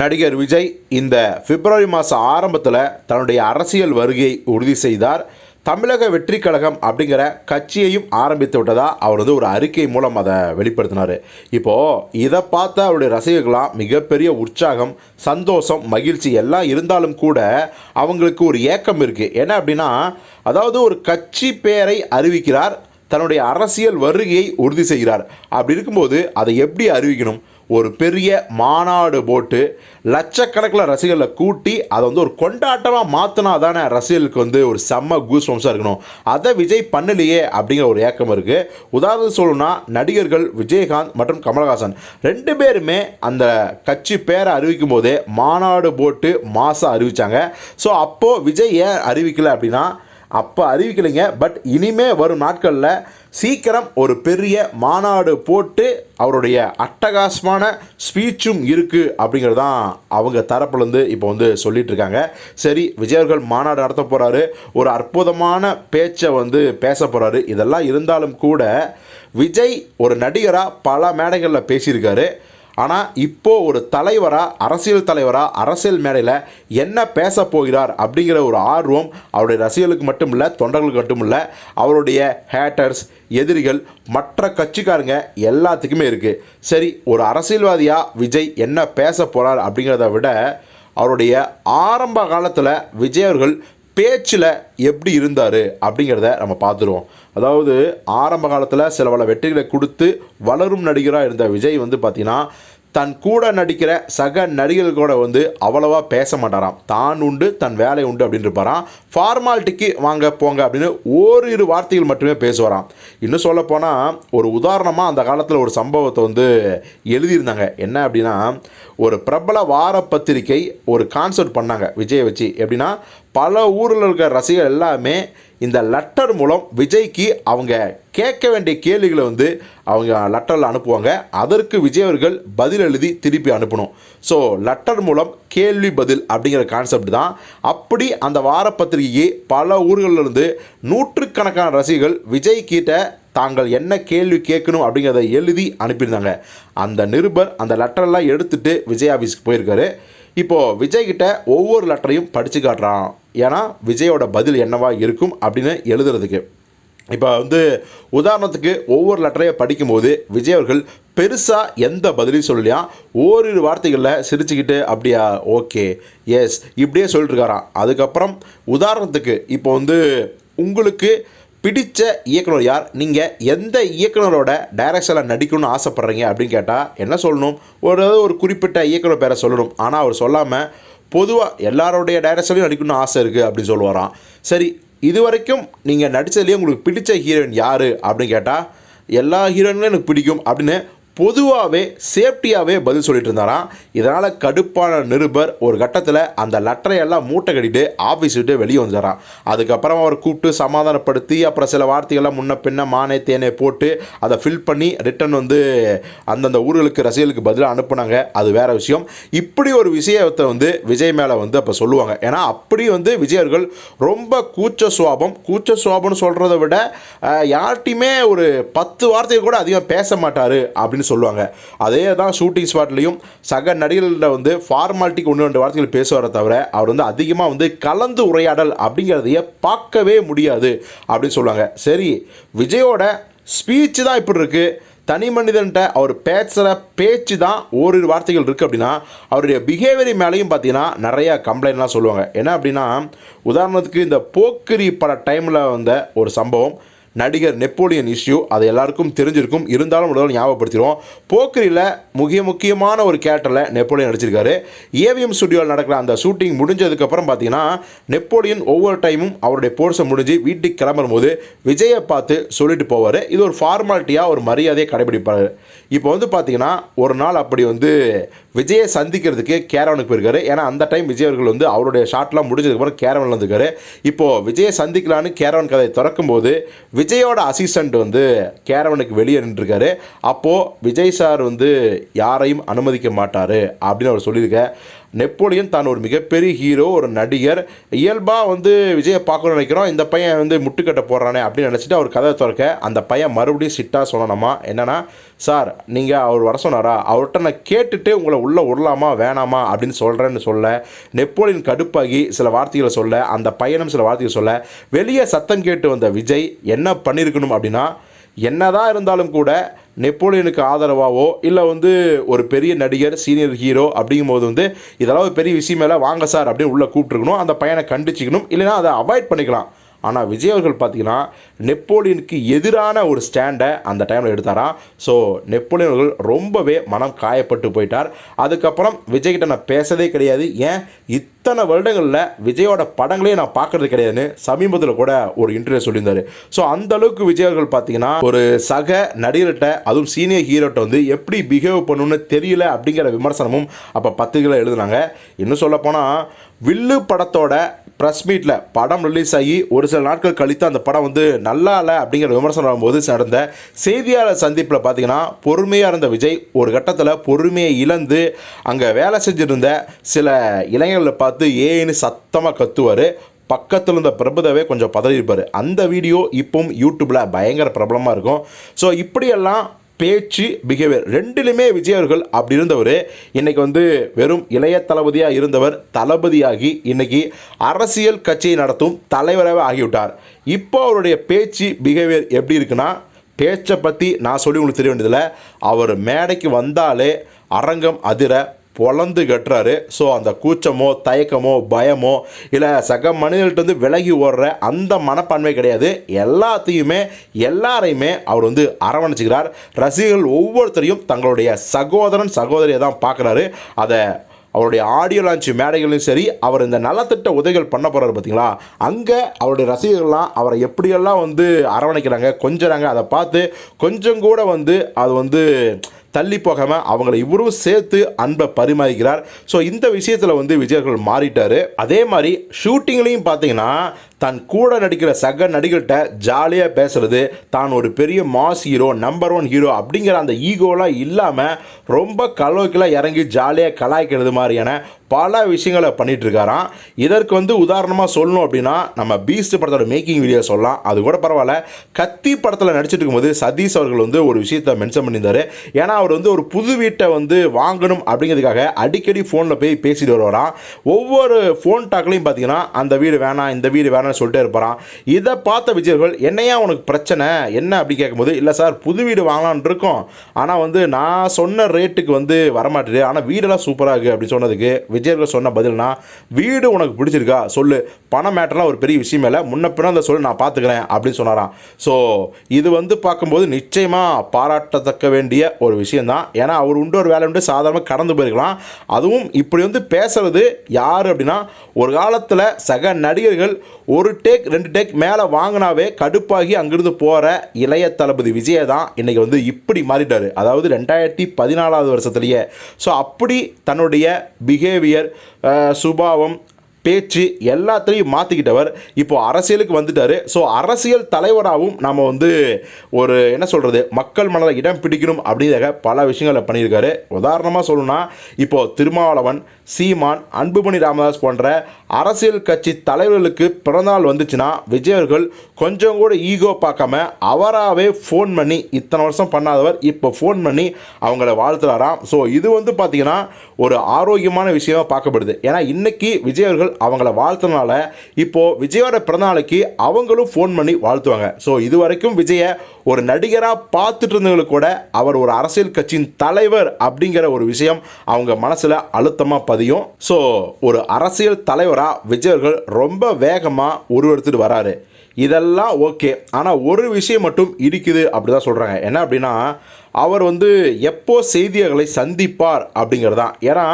நடிகர் விஜய் இந்த பிப்ரவரி மாதம் ஆரம்பத்தில் தன்னுடைய அரசியல் வருகையை உறுதி செய்தார். தமிழக வெற்றி கழகம் அப்படிங்கிற கட்சியையும் ஆரம்பித்து விட்டதா? அவர் வந்து ஒரு அறிக்கை மூலம் அதை வெளிப்படுத்தினார். இப்போது இதை பார்த்த அவருடைய ரசிகர்களாம் மிகப்பெரிய உற்சாகம் சந்தோஷம் மகிழ்ச்சி எல்லாம் இருந்தாலும் கூட அவங்களுக்கு ஒரு ஏக்கம் இருக்குது என்ன அப்படின்னா அதாவது ஒரு கட்சி பெயரை அறிவிக்கிறார் தன்னுடைய அரசியல் வருகையை உறுதி செய்கிறார். அப்படி இருக்கும்போது அதை எப்படி அறிவிக்கணும்? ஒரு பெரிய மாநாடு போட்டு லட்சக்கணக்கில் ரசிகர்களை கூட்டி அதை வந்து ஒரு கொண்டாட்டமாக மாற்றினா தானே ரசிகர்களுக்கு வந்து ஒரு செம்ம கூஸ் வம்சாக இருக்கணும். அதை விஜய் பண்ணலையே அப்படிங்கிற ஒரு ஏக்கம் இருக்குது உதாரணத்துக்கு சொல்லணும்னா நடிகர்கள் விஜயகாந்த் மற்றும் கமலஹாசன் ரெண்டு பேருமே அந்த கட்சி பேரை அறிவிக்கும் போதே மாநாடு போட்டு மாதம் அறிவித்தாங்க ஸோ அப்போது விஜய் ஏன் அறிவிக்கலை அப்படின்னா அப்போ அறிவிக்கலைங்க. பட் இனிமே வரும் நாட்களில் சீக்கிரம் ஒரு பெரிய மாநாடு போட்டு அவருடைய அட்டகாசமான ஸ்பீச்சும் இருக்குது அப்படிங்கிறது தான் அவங்க தரப்புலேருந்து இப்போ வந்து சொல்லிட்டு இருக்காங்க சரி விஜயர்கள் மாநாடு நடத்த போகிறாரு ஒரு அற்புதமான பேச்சை வந்து பேச போகிறாரு இதெல்லாம் இருந்தாலும் கூட விஜய் ஒரு நடிகராக பல மேடைகளில் பேசியிருக்காரு. ஆனால் இப்போ ஒரு தலைவராக அரசியல் தலைவராக அரசியல் மேடையில் என்ன பேச போகிறார் அப்படிங்கிற ஒரு ஆர்வம் அவருடைய ரசிகர்களுக்கு மட்டும் இல்லை தொண்டர்களுக்கு மட்டும் இல்லை அவருடைய ஹேட்டர்ஸ் எதிரிகள் மற்ற கட்சிக்காரங்க எல்லாத்துக்குமே இருக்குது சரி ஒரு அரசியல்வாதியாக விஜய் என்ன பேச போகிறார் அப்படிங்கிறத விட அவருடைய ஆரம்ப காலத்தில் விஜய் அவர்கள் பேச்சில் எப்படி இருந்தார் அப்படிங்கிறத நம்ம பார்த்துருவோம். அதாவது ஆரம்ப காலத்தில் சில பல வெற்றிகளை கொடுத்து வளரும் நடிகராக இருந்த விஜய் வந்து பார்த்திங்கன்னா தன் கூட நடிக்கிற சக நடிகர்கள் கூட வந்து அவ்வளவா பேச மாட்டாராம். தான் உண்டு தன் வேலை உண்டு அப்படின்னு இருப்பாராம். ஃபார்மாலிட்டிக்கு வாங்க போங்க அப்படின்னு ஓரிரு வார்த்தைகள் மட்டுமே பேசுவாராம். இன்னும் சொல்ல போனால் ஒரு உதாரணமாக அந்த காலத்தில் ஒரு சம்பவத்தை வந்து எழுதியிருந்தாங்க. என்ன அப்படின்னா ஒரு பிரபல வார பத்திரிகை ஒரு கான்சர்ட் பண்ணாங்க விஜயை வச்சு. எப்படின்னா பல ஊரில் இருக்கிற ரசிகர் எல்லாமே இந்த லெட்டர் மூலம் விஜய்க்கு அவங்க கேட்க வேண்டிய கேள்விகளை வந்து அவங்க லெட்டரில் அனுப்புவாங்க. அதற்கு விஜய் அவர்கள் பதில் எழுதி திருப்பி அனுப்பணும். ஸோ லெட்டர் மூலம் கேள்வி பதில் அப்படிங்கிற கான்செப்ட் தான். அப்படி அந்த வார பத்திரிகையை பல ஊர்களிலிருந்து நூற்றுக்கணக்கான ரசிகர்கள் விஜய் கிட்ட தாங்கள் என்ன கேள்வி கேட்கணும் அப்படிங்கிறத எழுதி அனுப்பியிருந்தாங்க. அந்த நிருபர் அந்த லெட்டரெல்லாம் எடுத்துகிட்டு விஜய் ஆஃபீஸ்க்கு போயிருக்காரு. இப்போது விஜய்கிட்ட ஒவ்வொரு லெட்டரையும் படித்து காட்டுறான். ஏன்னா விஜயோட பதில் என்னவா இருக்கும் அப்படின்னு எழுதுறதுக்கு. இப்போ வந்து உதாரணத்துக்கு ஒவ்வொரு லெட்டரையும் படிக்கும்போது விஜய் அவர்கள் பெருசாக எந்த பதிலையும் சொல்லலையா? ஓரிரு வார்த்தைகளில் சிரிச்சுக்கிட்டு அப்படியா? ஓகே. எஸ் இப்படியே சொல்லிட்டுருக்காராம் அதுக்கப்புறம் உதாரணத்துக்கு இப்போ வந்து உங்களுக்கு பிடித்த இயக்குனர் யார்? நீங்கள் எந்த இயக்குனரோட டைரக்ஷனில் நடிக்கணும்னு ஆசைப்பட்றீங்க அப்படின்னு கேட்டால் என்ன சொல்லணும்? ஒரு ஒரு குறிப்பிட்ட இயக்குனர் பேரை சொல்லணும். ஆனால் அவர் சொல்லாமல் பொதுவாக எல்லாரோடைய டைரக்ஷன்லையும் நடிக்கணும்னு ஆசை இருக்குது அப்படின்னு சொல்லுவாராம். சரி இது வரைக்கும் நீங்கள் நடித்ததுலேயே உங்களுக்கு பிடித்த ஹீரோயின் யார் அப்படின்னு கேட்டால் எல்லா ஹீரோயினும் எனக்கு பிடிக்கும் அப்படின்னு பொதுவாகவே சேஃப்டியாகவே பதில் சொல்லிட்டு இருந்தாராம் இதனால் கடுப்பான நிருபர் ஒரு கட்டத்தில் அந்த லெட்டரையெல்லாம் மூட்டை கட்டிட்டு ஆஃபீஸ் விட்டு வெளியே வந்துடுறான் அதுக்கப்புறம் அவர் கூப்பிட்டு சமாதானப்படுத்தி அப்புறம் சில வார்த்தைகள்லாம் முன்ன பின்ன மானே தேனே போட்டு அதை ஃபில் பண்ணி ரிட்டன் வந்து அந்தந்த ஊர்களுக்கு ரசிகர்களுக்கு பதிலாக அனுப்புனாங்க. அது வேற விஷயம். இப்படி ஒரு விஷயத்தை வந்து விஜய் மேலே வந்து அப்போ சொல்லுவாங்க. ஏன்னா அப்படி வந்து விஜய் அவர்கள் ரொம்ப கூச்ச சுவாபம். கூச்ச சுவாபம்னு சொல்கிறத விட யார்கிட்டையுமே ஒரு பத்து வார்த்தைகள் கூட அதிகம் பேச மாட்டார் அப்படின்னு சொல்லுவாங்க. அதே தான் ஷூட்டிங் ஸ்பாட்லேயும் சக நடிகர்களில் வந்து ஃபார்மாலிட்டிக்கு ஒன்று ரெண்டு வார்த்தைகள் பேசுவார தவிர அவர் வந்து அதிகமாக வந்து கலந்து உரையாடல் அப்படிங்கிறதையே பார்க்கவே முடியாது அப்படின்னு சொல்லுவாங்க. சரி விஜயோட ஸ்பீச்சு தான் இப்படி இருக்குது தனி மனிதன்ட்ட அவர் பேசுகிற பேச்சு தான் ஓரிரு வார்த்தைகள் இருக்குது அப்படின்னா அவருடைய பிஹேவியர் மேலேயும் பார்த்தீங்கன்னா நிறையா கம்ப்ளைண்ட்லாம் சொல்லுவாங்க. என்ன அப்படின்னா உதாரணத்துக்கு இந்த போக்கிரி பட டைமில் வந்த ஒரு சம்பவம். நடிகர் நெப்போலியன் இஷ்யூ அது எல்லாருக்கும் தெரிஞ்சிருக்கும். இருந்தாலும் ஒரு ஞாபகப்படுத்திடுவோம். போக்கரியில் முக்கிய முக்கியமான ஒரு கேரக்டரில் நெப்போலியன் நடிச்சிருக்காரு. ஏவிஎம் ஸ்டுடியோவில் நடக்கிற அந்த ஷூட்டிங் முடிஞ்சதுக்கப்புறம் பார்த்தீங்கன்னா நெப்போலியன் ஒவ்வொரு டைமும் அவருடைய போர்ஸை முடிஞ்சு வீட்டுக்கு கிளம்பும் போது விஜயை பார்த்து சொல்லிட்டு போவார். இது ஒரு ஃபார்மாலிட்டியாக ஒரு மரியாதையை கடைபிடிப்பார். இப்போ வந்து பார்த்தீங்கன்னா ஒரு நாள் அப்படி வந்து விஜயை சந்திக்கிறதுக்கு கேரவனுக்கு போயிருக்காரு. ஏன்னா அந்த டைம் விஜய் அவர்கள் வந்து அவருடைய ஷாட்லாம் முடிஞ்சதுக்கப்புறம் கேரவனில் இருந்திருக்காரு இப்போது விஜயை சந்திக்கலான்னு கேரவன் கதையை திறக்கும்போது விஜயோட அசிஸ்டண்ட் வந்து கேரவனுக்கு வெளியே நின்றுருக்காரு. அப்போது விஜய் சார் வந்து யாரையும் அனுமதிக்க மாட்டார் அப்படின்னு அவர் சொல்லியிருக்க நெப்போலியன் தான் ஒரு மிகப்பெரிய ஹீரோ ஒரு நடிகர். இயல்பாக வந்து விஜயை பார்க்கணும்னு நினைக்கிறோம். இந்த பையன் வந்து முட்டுக்கட்டை போடுறானே அப்படின்னு நினச்சிட்டு அவர் கதை திறக்க அந்த பையன் மறுபடியும் சிட்டாக சொல்லணுமா? என்னன்னா சார் நீங்கள் அவர் வர சொன்னாரா? அவர்கிட்ட நான் கேட்டுட்டு உங்களை உள்ளே விடலாமா வேணாமா அப்படின்னு சொல்கிறேன்னு சொல்ல நெப்போலியன் கடுப்பாகி சில வார்த்தைகளை சொல்ல அந்த பையனும் சில வார்த்தைகளை சொல்ல வெளியே சத்தம் கேட்டு வந்த விஜய் என்ன பண்ணியிருக்கணும் அப்படின்னா என்னதான் இருந்தாலும் கூட நெப்போலியனுக்கு ஆதரவாகவோ இல்லை வந்து ஒரு பெரிய நடிகர் சீனியர் ஹீரோ அப்படிங்கும்போது வந்து இதெல்லாம் ஒரு பெரிய விஷயம் மேலே வாங்க சார் அப்படின்னு உள்ளே கூப்பிட்டுருக்கணும். அந்த பையனை கண்டிச்சிக்கணும். இல்லைன்னா அதை அவாய்ட் பண்ணிக்கலாம். ஆனால் விஜய் அவர்கள் பார்த்தீங்கன்னா நெப்போலியனுக்கு எதிரான ஒரு ஸ்டாண்டை அந்த டைமில் எடுத்தாராம் ஸோ நெப்போலியன் அவர்கள் ரொம்பவே மனம் காயப்பட்டு போயிட்டார். அதுக்கப்புறம் விஜய்கிட்ட நான் பேசதே கிடையாது. ஏன்? இத்தனை வருடங்களில் விஜயோட படங்களே நான் பார்க்கறது கிடையாதுன்னு சமீபத்தில் கூட ஒரு இன்டர்வியூ சொல்லியிருந்தாரு. ஸோ அந்த அளவுக்கு விஜய் அவர்கள் பார்த்தீங்கன்னா ஒரு சக நடிகர்கிட்ட அதுவும் சீனியர் ஹீரோட்ட வந்து எப்படி பிஹேவ் பண்ணணும்னு தெரியல அப்படிங்கிற விமர்சனமும் அப்போ பத்திரிகையில் எழுதுனாங்க. இன்னும் சொல்லப்போனால் வில்லு படத்தோட ப்ரெஸ் மீட்டில் படம் ரிலீஸ் ஆகி ஒரு சில நாட்கள் கழித்து அந்த படம் வந்து நல்லா இல்லை அப்படிங்கிற விமர்சனம் வரும்போது நடந்த செய்தியாளர் சந்திப்பில் பார்த்தீங்கன்னா பொறுமையாக இருந்த விஜய் ஒரு கட்டத்தில் பொறுமையை இழந்து அங்கே வேலை செஞ்சுருந்த சில இளைஞர்களை பார்த்து ஏன்னு சத்தமாக கத்துவார். பக்கத்தில் இருந்த பிரபுதவே கொஞ்சம் பதறியிருப்பார். அந்த வீடியோ இப்பவும் யூடியூப்பில் பயங்கர பிரபலமாக இருக்கும். ஸோ இப்படியெல்லாம் பேச்சு பிஹேவியர் ரெண்டிலுமே விஜய் அவர்கள் அப்படி இருந்தவர். இன்றைக்கி வந்து வெறும் இளைய தளபதியாக இருந்தவர் தளபதியாகி இன்னைக்கு அரசியல் கட்சியை நடத்தும் தலைவராகவே ஆகிவிட்டார். இப்போ அவருடைய பேச்சு பிஹேவியர் எப்படி இருக்குன்னா பேச்சை பற்றி நான் சொல்லி உங்களுக்கு தெரிய வேண்டியதில்லை. அவர் மேடைக்கு வந்தாலே அரங்கம் அதிர பொலந்து கட்டுறாரு. ஸோ அந்த கூச்சமோ தயக்கமோ பயமோ இல்லை சக மனிதர்கள்ட்ட வந்து விலகி ஓடுற அந்த மனப்பான்மை கிடையாது. எல்லாத்தையுமே எல்லாரையுமே அவர் வந்து அரவணைச்சிக்கிறார். ரசிகர்கள் ஒவ்வொருத்தரையும் தங்களுடைய சகோதரன் சகோதரியை தான் பார்க்குறாரு. அதை அவருடைய ஆடியோ லான்ச் மேடைகளையும் சரி அவர் இந்த நலத்திட்ட உதவிகள் பண்ண போகிறாரு பார்த்தீங்களா அங்கே அவருடைய ரசிகர்கள்லாம் அவரை எப்படியெல்லாம் வந்து அரவணைக்கிறாங்க கொஞ்சறாங்க அதை பார்த்து கொஞ்சம் கூட வந்து அது வந்து தள்ளி போகாமல் அவங்கள இவரும் சேர்த்து அன்பை பரிமாறிக்கிறார். ஸோ இந்த விஷயத்தில் வந்து விஜயர்கள் மாறிட்டார். அதே மாதிரி ஷூட்டிங்லேயும் பார்த்தீங்கன்னா தன் கூட நடிக்கிற சக நடிகர்கிட்ட ஜாலியாக பேசுறது தான் ஒரு பெரிய mass hero number one hero அப்படிங்கிற அந்த ஈகோலாம் இல்லாமல் ரொம்ப கலோக்கில் இறங்கி ஜாலியாக கலாய்க்கிறது மாதிரியான பல விஷயங்களை பண்ணிட்டு இருக்காராம் இதற்கு வந்து உதாரணமாக சொல்லணும் அப்படின்னா நம்ம பீஸ்ட் படத்தோட மேக்கிங் வீடியோ சொல்லலாம். அது கூட பரவாயில்ல. கத்தி படத்தில் நடிச்சிட்டு இருக்கும்போது சதீஷ் அவர்கள் வந்து ஒரு விஷயத்தை மென்ஷன் பண்ணியிருந்தாரு. ஏன்னா அவர் வந்து ஒரு புது வீட்டை வந்து வாங்கணும் அப்படிங்கிறதுக்காக அடிக்கடி ஃபோனில் போய் பேசிட்டு வருவாராம். ஒவ்வொரு ஃபோன் டாக்லையும் பார்த்தீங்கன்னா அந்த வீடு வேணாம் இந்த வீடு வேணாம்னு சொல்லிட்டே இருப்பாராம். இதை பார்த்த விஜயர்கள் என்னையா உனக்கு பிரச்சனை? என்ன அப்படி கேட்கும்போது இல்லை சார் புது வீடு வாங்கலாம்னு இருக்கோம். ஆனால் வந்து நான் சொன்ன ரேட்டுக்கு வந்து வரமாட்டேது. ஆனால் வீடெல்லாம் சூப்பராக இருக்குது அப்படின்னு சொன்னதுக்கு விஜயர்கள் சொன்ன பதில்னா வீடு உனக்கு பிடிச்சிருக்கா? சொல்லு. பணம் மேட்டர்லாம் ஒரு பெரிய விஷயம் இல்லை. முன்ன பின்ன அந்த சொல்லு நான் பார்த்துக்கிறேன் அப்படின்னு சொன்னாராம். ஸோ இது வந்து பார்க்கும்போது நிச்சயமாக பாராட்டத்தக்க வேண்டிய ஒரு விஷயந்தான் ஏன்னா அவர் உண்டு ஒரு வேலை உண்டு. சாதாரணமாக கடந்து போயிருக்கலாம். அதுவும் இப்படி வந்து பேசுறது யார் அப்படின்னா ஒரு காலத்தில் சக நடிகர்கள் ஒரு டேக் ரெண்டு டேக் மேலே வாங்கினாவே கடுப்பாகி அங்கிருந்து போகிற இளைய தளபதி விஜய தான் இன்றைக்கி வந்து இப்படி மாறிட்டார். அதாவது ரெண்டாயிரத்தி பதினாலாவது வருஷத்துலேயே. ஸோ அப்படி தன்னுடைய பிஹேவியர் சேவியர் சுபாவம் பேச்சு எல்லாத்தையும் மாற்றிக்கிட்டவர் இப்போ அரசியலுக்கு வந்துட்டார். ஸோ அரசியல் தலைவராகவும் நம்ம வந்து ஒரு என்ன சொல்கிறது மக்கள் மனதில் இடம் பிடிக்கணும் அப்படிங்கிறத பல விஷயங்களை பண்ணியிருக்காரு. உதாரணமாக சொல்லணும்னா இப்போது திருமாவளவன் சீமான் அன்புமணி ராமதாஸ் போன்ற அரசியல் கட்சி தலைவர்களுக்கு பிறந்தநாள் வந்துச்சுன்னா விஜய் அவர்கள் கொஞ்சம் கூட ஈகோ பார்க்காம அவராகவே ஃபோன் பண்ணி இத்தனை வருஷம் பண்ணாதவர் இப்போ ஃபோன் பண்ணி அவங்கள வாழ்த்துறாராம். ஸோ இது வந்து பார்த்திங்கன்னா ஒரு ஆரோக்கியமான விஷயமாக பார்க்கப்படுது. ஏன்னா இன்றைக்கி விஜய் அவர்கள் அவங்கள வாழ்த்தனால இப்போது விஜயோட பிறந்தநாளைக்கு அவங்களும் ஃபோன் பண்ணி வாழ்த்துவாங்க. ஸோ இது வரைக்கும் விஜயை ஒரு நடிகராக பார்த்துட்டு இருந்தவங்களுக்கு கூட அவர் ஒரு அரசியல் கட்சியின் தலைவர் அப்படிங்கிற ஒரு விஷயம் அவங்க மனசில் அழுத்தமாக பதியும். ஸோ ஒரு அரசியல் தலைவராக விஜயர்கள் ரொம்ப வேகமாக உருவெடுத்துட்டு வராரு. இதெல்லாம் ஓகே ஆனால் ஒரு விஷயம் மட்டும் இருக்குது அப்படி தான் சொல்கிறாங்க என்ன அப்படின்னா அவர் வந்து எப்போ செய்தியாளர்களை சந்திப்பார் அப்படிங்கிறது தான் ஏன்னா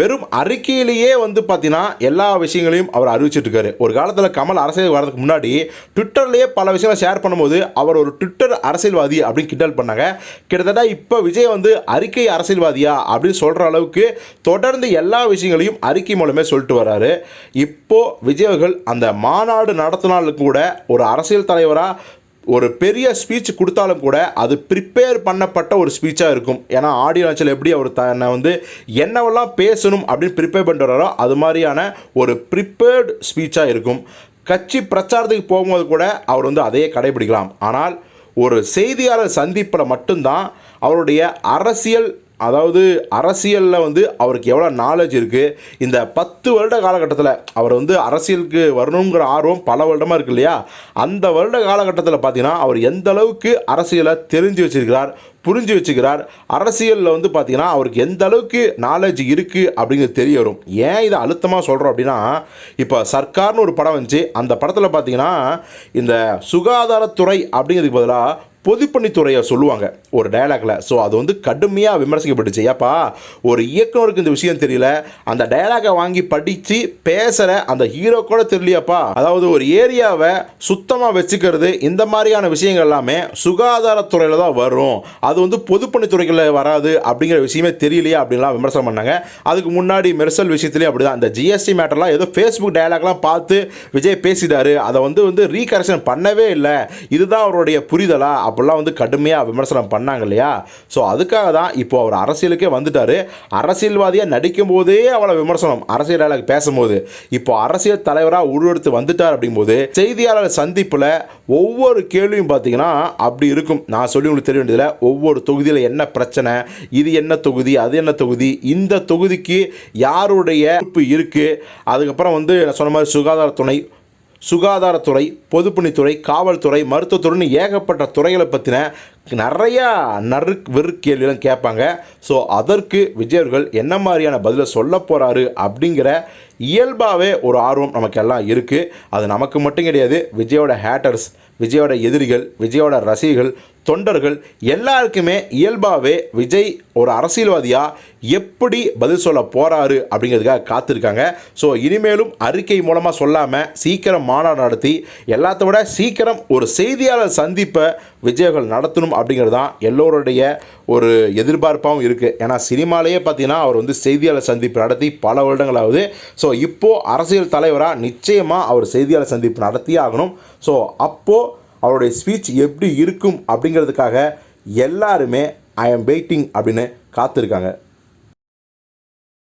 வெறும் அறிக்கையிலேயே வந்து பார்த்தீங்கன்னா எல்லா விஷயங்களையும் அவர் அறிவிச்சிட்ருக்காரு. ஒரு காலத்தில் கமல் அரசியல் வரதுக்கு முன்னாடி ட்விட்டர்லேயே பல விஷயங்களை ஷேர் பண்ணும்போது அவர் ஒரு ட்விட்டர் அரசியல்வாதி அப்படின்னு கிண்டல் பண்ணாங்க. கிட்டத்தட்ட இப்போ விஜய் வந்து அறிக்கை அரசியல்வாதியா அப்படின்னு சொல்கிற அளவுக்கு தொடர்ந்து எல்லா விஷயங்களையும் அறிக்கை மூலமே சொல்லிட்டு வர்றாரு. இப்போ விஜய் அவர்கள் அந்த மாநாடு நடத்தினாலும் கூட ஒரு அரசியல் தலைவராக ஒரு பெரிய ஸ்பீச் கொடுத்தாலும் கூட அது ப்ரிப்பேர் பண்ணப்பட்ட ஒரு ஸ்பீச்சாக இருக்கும். ஏன்னா ஆடியோ லான்ச்சில் எப்படி அவர் தன்னை வந்து என்னவெல்லாம் பேசணும் அப்படின்னு ப்ரிப்பேர் பண்ணிட்டு வராரோ அது மாதிரியான ஒரு ப்ரிப்பேர்டு ஸ்பீச்சாக இருக்கும். கட்சி பிரச்சாரத்துக்கு போகும்போது கூட அவர் வந்து அதையே கடைபிடிக்கலாம். ஆனால் ஒரு செய்தியாளர் சந்திப்பில் மட்டும்தான் அவருடைய அரசியல் அதாவது அரசியலில் வந்து அவருக்கு எவ்வளோ நாலேஜ் இருக்குது இந்த பத்து வருட காலகட்டத்தில் அவர் வந்து அரசியலுக்கு வரணுங்கிற ஆர்வம் பல வருடமாக இருக்கு இல்லையா? அந்த வருட காலகட்டத்தில் பார்த்தீங்கன்னா அவர் எந்த அளவுக்கு அரசியலை தெரிஞ்சு வச்சிருக்கிறார் புரிஞ்சு வச்சுக்கிறார் அரசியலில் வந்து பார்த்திங்கன்னா அவருக்கு எந்த அளவுக்கு நாலேஜ் இருக்குது அப்படிங்கிறது தெரிய வரும். ஏன் இதை அழுத்தமாக சொல்கிறோம் அப்படின்னா இப்போ சர்க்கார்னு ஒரு படம் வந்துச்சு. அந்த படத்தில் பார்த்தீங்கன்னா இந்த சுகாதாரத்துறை அப்படிங்கிறதுக்கு பதிலாக பொதுப்பணித்துறையை சொல்லுவாங்க ஒரு டயலாக்ல ஸோ அது வந்து கடுமையாக விமர்சிக்கப்பட்டுச்சு. ஏப்பா ஒரு இயக்குனருக்கு இந்த விஷயம் தெரியல. அந்த டயலாகை வாங்கி படித்து பேசுகிற அந்த ஹீரோ கூட தெரியலையாப்பா. அதாவது ஒரு ஏரியாவை சுத்தமாக வச்சுக்கிறது இந்த மாதிரியான விஷயங்கள் எல்லாமே சுகாதாரத்துறையில் தான் வரும். அது வந்து பொதுப்பணித்துறைகளில் வராது அப்படிங்கிற விஷயமே தெரியலையா அப்படின்லாம் விமர்சனம் பண்ணாங்க. அதுக்கு முன்னாடி மெர்சல் விஷயத்துலேயும் அப்படி தான் அந்த ஜிஎஸ்டி மேட்டர்லாம் ஏதோ ஃபேஸ்புக் டயலாக்லாம் பார்த்து விஜய் பேசிட்டாரு. அதை வந்து வந்து ரீகரெக்ஷன் பண்ணவே இல்லை. இதுதான் அவருடைய புரிதலா அப்படிலாம் வந்து கடுமையாக விமர்சனம் பண்ணாங்க இல்லையா? ஸோ அதுக்காக தான் இப்போ அவர் அரசியலுக்கே வந்துட்டார். அரசியல்வாதியாக நடிக்கும் போதே அவ்வளோ விமர்சனம் அரசியல் டயலாக் பேசும்போது. இப்போ அரசியல் தலைவராக உருவெடுத்து வந்துட்டார் அப்படிங்கும்போது செய்தியாளர் சந்திப்பில் ஒவ்வொரு கேள்வியும் பார்த்தீங்கன்னா அப்படி இருக்கும். நான் சொல்லி உங்களுக்கு தெரிய வேண்டியதில்லை. ஒவ்வொரு தொகுதியில் என்ன பிரச்சனை இது என்ன தொகுதி அது என்ன தொகுதி இந்த தொகுதிக்கு யாருடைய பொறுப்பு இருக்குது அதுக்கப்புறம் வந்து நான் சொன்ன மாதிரி சுகாதாரத்துறை சுகாதாரத்துறை பொதுப்பணித்துறை காவல்துறை மருத்துவத்துறைன்னு ஏகப்பட்ட துறைகளை பற்றின நிறையா நறு வெறு கேள்வியெல்லாம் கேட்பாங்க. ஸோ அதற்கு விஜய் அவர்கள் என்ன மாதிரியான பதிலை சொல்ல போகிறாரு அப்படிங்கிற இயல்பாகவே ஒரு ஆர்வம் நமக்கு எல்லாம் இருக்குது அது நமக்கு மட்டும் கிடையாது விஜயோட ஹேட்டர்ஸ் விஜயோட எதிரிகள் விஜயோட ரசிகர்கள் தொண்டர்கள் எல்லாருக்குமே இயல்பாகவே விஜய் ஒரு அரசியல்வாதியாக எப்படி பதில் சொல்ல போகிறாரு அப்படிங்கிறதுக்காக காத்திருக்காங்க. ஸோ இனிமேலும் அறிக்கை மூலமாக சொல்லாமல் சீக்கிரம் மாநாடு நடத்தி எல்லாத்த விட சீக்கிரம் ஒரு செய்தியாளர் சந்திப்பை விஜயர்கள் நடத்தணும் அப்படிங்கிறது தான் எல்லோருடைய ஒரு எதிர்பார்ப்பாகவும் இருக்குது ஏன்னா சினிமாலேயே பார்த்தீங்கன்னா அவர் வந்து செய்தியாளர் சந்திப்பு நடத்தி பல வருடங்களாவது. ஸோ இப்போது அரசியல் தலைவராக நிச்சயமாக அவர் செய்தியாளர் சந்திப்பு நடத்தியே ஆகணும். ஸோ அப்போது அவருடைய ஸ்பீச் எப்படி இருக்கும் அப்படிங்கிறதுக்காக எல்லாருமே ஐ எம் வெயிட்டிங் அப்படின்னு காத்திருக்காங்க.